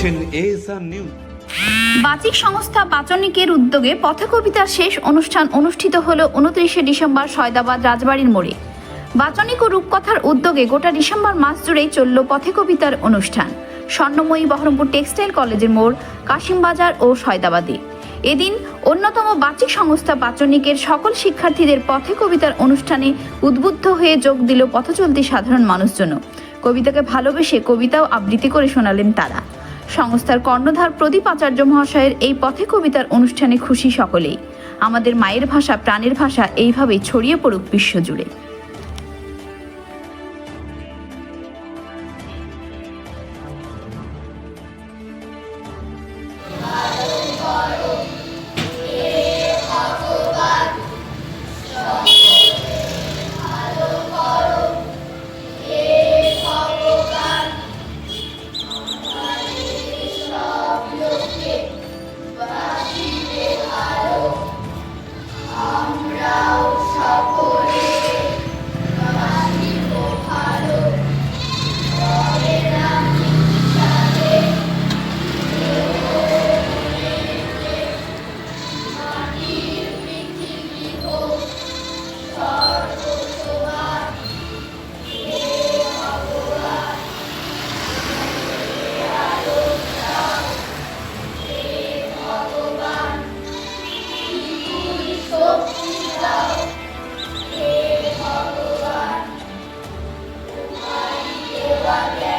দেখছেন ASR news বাচিক সংস্থা বাচনিকের উদ্যোগে পথকবিতার শেষ অনুষ্ঠান অনুষ্ঠিত হল উনত্রিশে ডিসেম্বর সয়দাবাদ রাজবাড়ির মোড়ে। বাচনিক ও রূপকথার উদ্যোগে গোটা ডিসেম্বর মাস জুড়েই চলল পথে কবিতার অনুষ্ঠান। স্বর্ণময়ী বহরমপুর টেক্সটাইল কলেজের মোড়, কাশিমবাজার ও সয়দাবাদে। এদিন অন্যতম বাচিক সংস্থা বাচনিকের সকল শিক্ষার্থীদের পথে কবিতার অনুষ্ঠানে উদ্বুদ্ধ হয়ে যোগ দিল পথচলতি সাধারণ মানুষজন কবিতাকে ভালোবেসে কবিতাও আবৃত্তি করে শোনালেন তারা। সংস্থার কর্ণধার প্রদীপ আচার্য মহাশয়ের এই পথে কবিতার অনুষ্ঠানে খুশি সকলেই। আমাদের মায়ের ভাষা, প্রাণের ভাষা এইভাবেই ছড়িয়ে পড়ুক বিশ্বজুড়ে। Gloria.